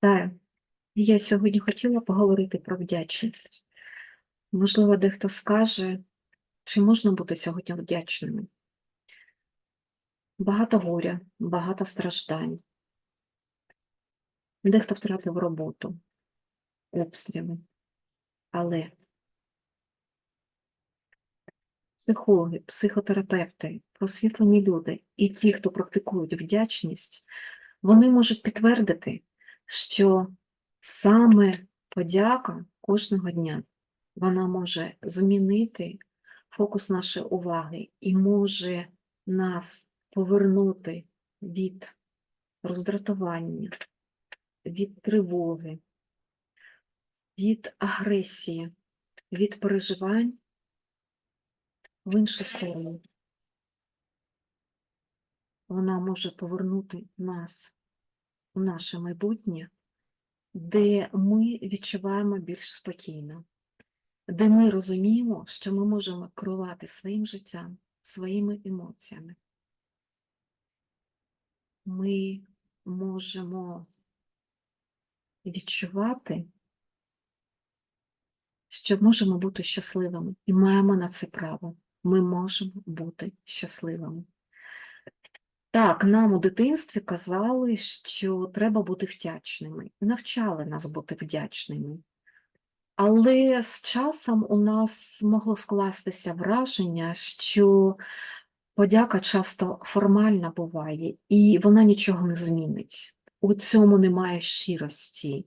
Так, я сьогодні хотіла поговорити про вдячність. Можливо, дехто скаже, чи можна бути сьогодні вдячними? Багато горя, багато страждань. Дехто втратив роботу, обстріли. Але психологи, психотерапевти, просвітлені люди і ті, хто практикують вдячність, вони можуть підтвердити, що саме подяка кожного дня вона може змінити фокус нашої уваги і може нас повернути від роздратування, від тривоги, від агресії, від переживань в іншу сторону. Вона може повернути нас у наше майбутнє, де ми відчуваємо більш спокійно, де ми розуміємо, що ми можемо керувати своїм життям, своїми емоціями. Ми можемо відчувати, що можемо бути щасливими і маємо на це право. Ми можемо бути щасливими. Так, нам у дитинстві казали, що треба бути вдячними, навчали нас бути вдячними. Але з часом у нас могло скластися враження, що подяка часто формальна буває, і вона нічого не змінить. У цьому немає щирості.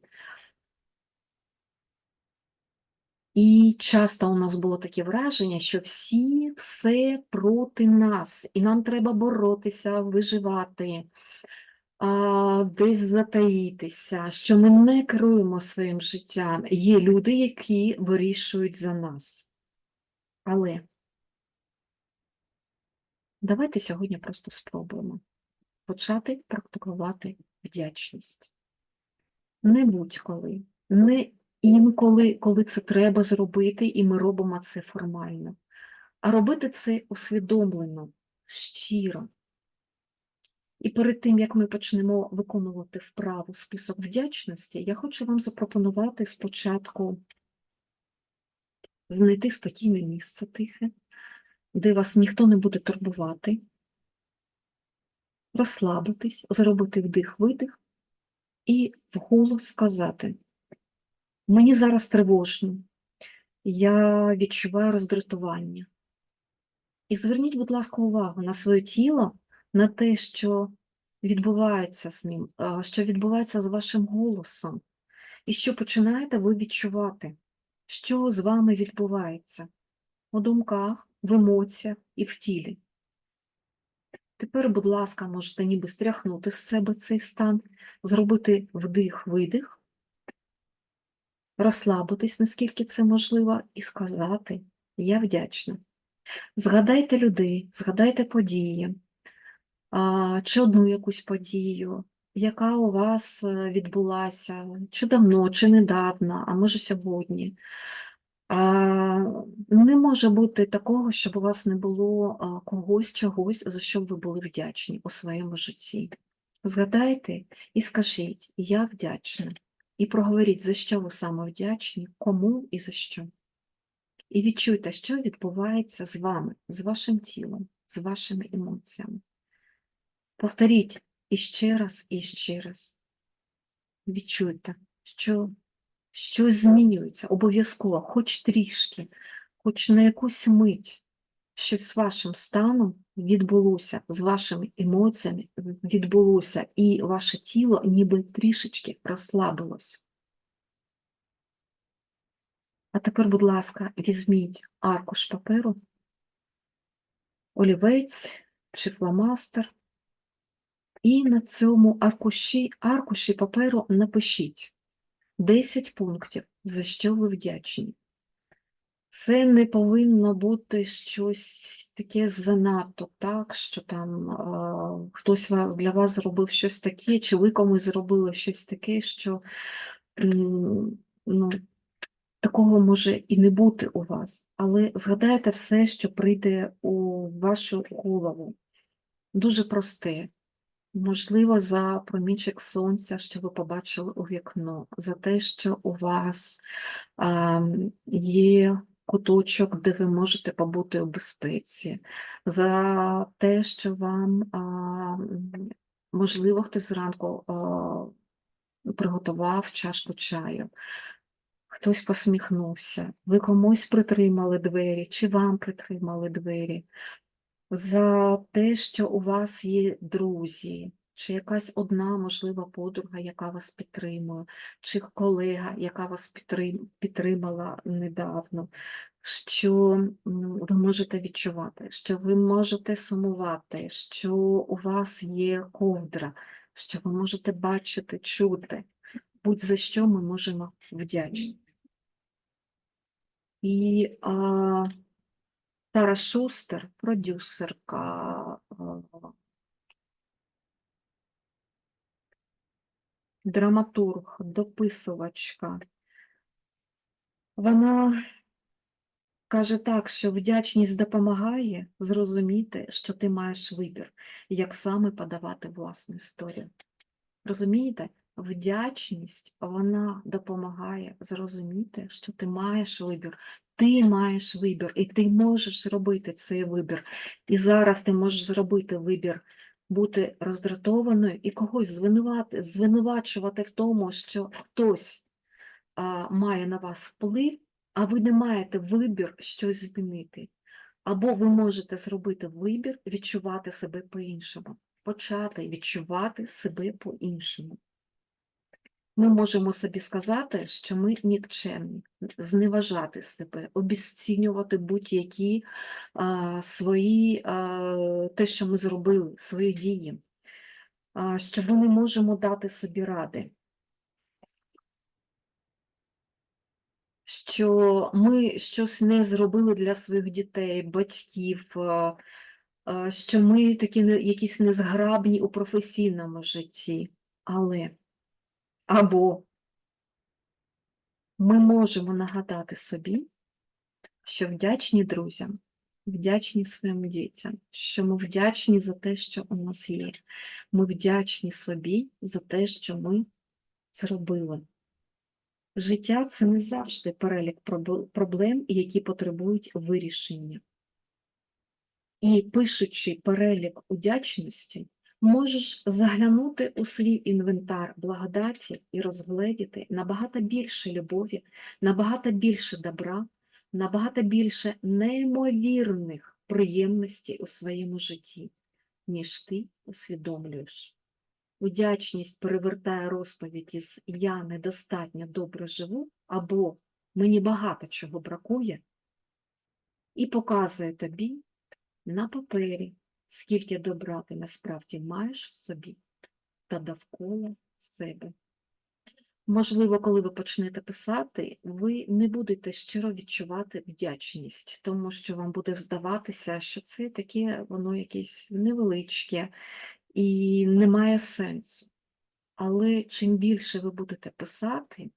І часто у нас було таке враження, що всі все проти нас, і нам треба боротися, виживати, десь затаїтися, що ми не керуємо своїм життям. Є люди, які вирішують за нас. Але давайте сьогодні просто спробуємо почати практикувати вдячність. Не будь-коли, не інколи, коли це треба зробити, і ми робимо це формально, а робити це усвідомлено, щиро. І перед тим, як ми почнемо виконувати вправу список вдячності, я хочу вам запропонувати спочатку знайти спокійне місце тихе, де вас ніхто не буде турбувати, розслабитись, зробити вдих-видих і вголос сказати. Мені зараз тривожно, я відчуваю роздратування. І зверніть, будь ласка, увагу на своє тіло, на те, що відбувається з ним, що відбувається з вашим голосом, і що починаєте ви відчувати, що з вами відбувається? У думках, в емоціях і в тілі. Тепер, будь ласка, можете ніби стряхнути з себе цей стан, зробити вдих-видих розслабитись, наскільки це можливо, і сказати Я вдячна. Згадайте людей, згадайте події, чи одну якусь подію, яка у вас е, відбулася, чи давно, чи недавно, а може сьогодні. Не може бути такого, щоб у вас не було когось, чогось, за що ви були вдячні у своєму житті. Згадайте і скажіть Я вдячна. І проговоріть, за що ви саме вдячні, кому і за що. І відчуйте, що відбувається з вами, з вашим тілом, з вашими емоціями. Повторіть іще раз і ще раз. Відчуйте, що щось змінюється, обов'язково, хоч трішки, хоч на якусь мить, щось з вашим станом відбулося, з вашими емоціями відбулося, і ваше тіло ніби трішечки розслабилось. А тепер, будь ласка, візьміть аркуш паперу, олівець чи фломастер, і на цьому аркуші, аркуші паперу напишіть 10 пунктів, за що ви вдячні. Це не повинно бути щось таке занадто, так, що там е, хтось для вас зробив щось таке, чи ви комусь зробили щось таке, що ну, такого може і не бути у вас, але згадайте все, що прийде у вашу голову. Дуже просте. Можливо, за промінчик сонця, що ви побачили у вікно, за те, що у вас а, є куточок, де ви можете побути у безпеці, за те, що вам, можливо, хтось зранку приготував чашку чаю, хтось посміхнувся, ви комусь притримали двері, чи вам притримали двері? За те, що у вас є друзі, чи якась одна, можлива, подруга, яка вас підтримує, чи колега, яка вас підтримала недавно, що ви можете відчувати, що ви можете сумувати, що у вас є ковдра, що ви можете бачити, чути. Будь-за що ми можемо вдячні. І а, Тара Шустер, продюсерка, а, драматург, дописувачка. Вона каже так, що вдячність допомагає зрозуміти, що ти маєш вибір, як саме подавати власну історію. Розумієте? Вдячність вона допомагає зрозуміти, що ти маєш вибір. Ти маєш вибір, і ти можеш зробити цей вибір. І зараз ти можеш зробити вибір бути роздратованою і когось звинувати, звинувачувати в тому, що хтось а, має на вас вплив, а ви не маєте вибір щось змінити. Або ви можете зробити вибір, відчувати себе по-іншому, почати відчувати себе по-іншому. Ми можемо собі сказати, що ми нікчемні, зневажати себе, обесцінювати будь-які свої, те, що ми зробили, свої дії, а, що ми не можемо дати собі ради. що ми щось не зробили для своїх дітей, батьків, що ми такі якісь незграбні у професійному житті, але або ми можемо нагадати собі, що вдячні друзям, вдячні своїм дітям, що ми вдячні за те, що у нас є. Ми вдячні собі за те, що ми зробили. Життя це не завжди перелік проблем, які потребують вирішення. І пишучи перелік удячності, можеш заглянути у свій інвентар благодаті і розгледіти набагато більше любові, набагато більше добра, набагато більше неймовірних приємностей у своєму житті, ніж ти усвідомлюєш. Удячність перевертає розповідь із я недостатньо добре живу або мені багато чого бракує, і показує тобі на папері, скільки добра ти насправді маєш в собі та довкола себе. Можливо, коли ви почнете писати, ви не будете щиро відчувати вдячність, тому що вам буде здаватися, що це таке воно якесь невеличке і немає сенсу. Але чим більше ви будете писати,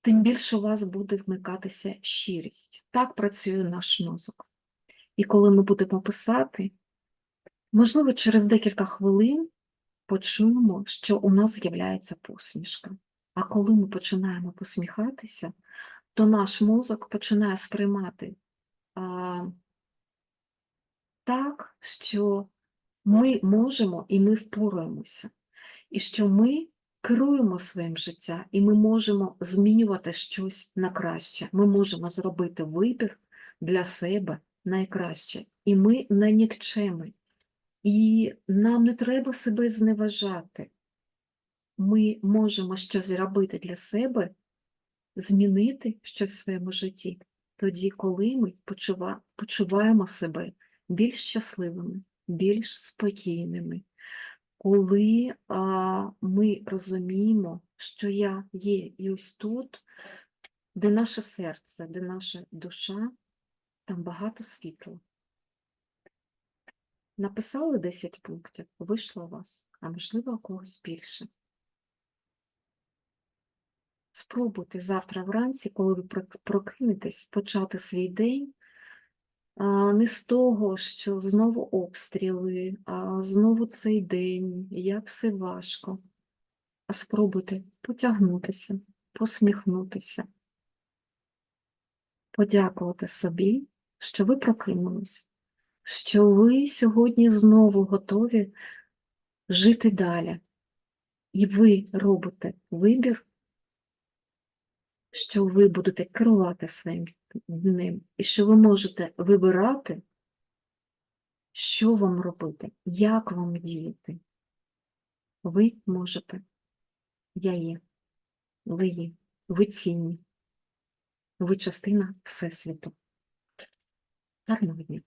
тим більше у вас буде вмикатися щирість. Так працює наш мозок. І коли ми будемо писати, можливо, через декілька хвилин почуємо, що у нас з'являється посмішка. А коли ми починаємо посміхатися, то наш мозок починає сприймати а, так, що ми можемо і ми впораємося, і що ми керуємо своїм життям, і ми можемо змінювати щось на краще. Ми можемо зробити вибір для себе найкраще. І ми не нікчеми. І нам не треба себе зневажати. Ми можемо щось зробити для себе, змінити щось в своєму житті, тоді, коли ми почуваємо себе більш щасливими, більш спокійними, коли а, ми розуміємо, що я є і ось тут, де наше серце, де наша душа, там багато світла. Написали 10 пунктів, вийшло у вас, а можливо, у когось більше. Спробуйте завтра вранці, коли ви прокинетесь, почати свій день не з того, що знову обстріли, а знову цей день, як все важко. А спробуйте потягнутися, посміхнутися, подякувати собі, що ви прокинулись, що ви сьогодні знову готові жити далі. І ви робите вибір, що ви будете керувати своїм днем, і що ви можете вибирати, що вам робити, як вам діяти. Ви можете. Я є. Ви є. Ви цінні. Ви частина Всесвіту. Гарного дня.